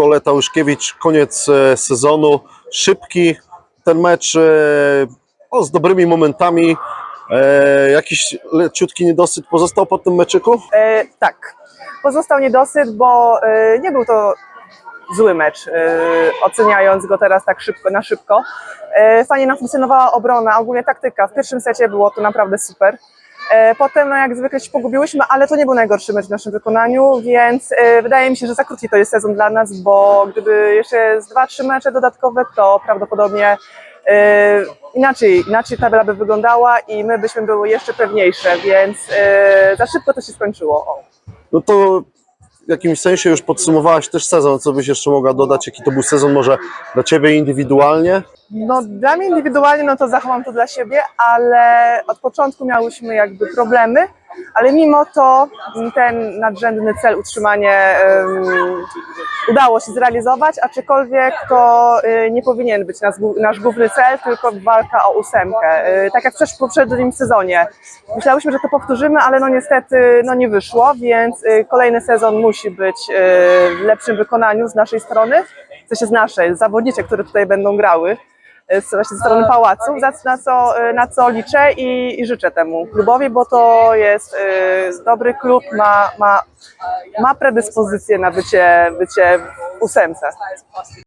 Koleta Łyszkiewicz, koniec e, sezonu, szybki ten mecz e, o, z dobrymi momentami. E, jakiś leciutki niedosyt pozostał po tym meczyku? E, tak, pozostał niedosyt, bo e, nie był to zły mecz, e, oceniając go teraz tak szybko, na szybko. E, fajnie nam funkcjonowała obrona, ogólnie taktyka. W pierwszym secie było to naprawdę super. E, Potem, no jak zwykle się pogubiłyśmy, ale to nie był najgorszy mecz w naszym wykonaniu, więc e, wydaje mi się, że za krótki to jest sezon dla nas, bo gdyby jeszcze z dwa, trzy mecze dodatkowe, to prawdopodobnie e, inaczej, inaczej tabela by wyglądała i my byśmy były jeszcze pewniejsze, więc za szybko to się skończyło. O. No to w jakimś sensie już podsumowałaś też sezon, co byś jeszcze mogła dodać, jaki to był sezon może dla Ciebie indywidualnie? No dla mnie indywidualnie no to zachowam to dla siebie, ale od początku miałyśmy jakby problemy, ale mimo to ten nadrzędny cel utrzymanie em, udało się zrealizować, aczkolwiek to y, nie powinien być nasz, nasz główny cel, tylko walka o ósemkę. Y, tak jak też w poprzednim sezonie. Myślałyśmy, że to powtórzymy, ale no niestety no nie wyszło, więc y, kolejny sezon musi być y, w lepszym wykonaniu z naszej strony, w sensie z naszej, zawodnicze, które tutaj będą grały z, właśnie ze strony pałacu, za, na, co, e, na co liczę i, i życzę temu klubowi, bo to jest e, dobry klub, ma, ma, ma predyspozycję na bycie, bycie w ósemce.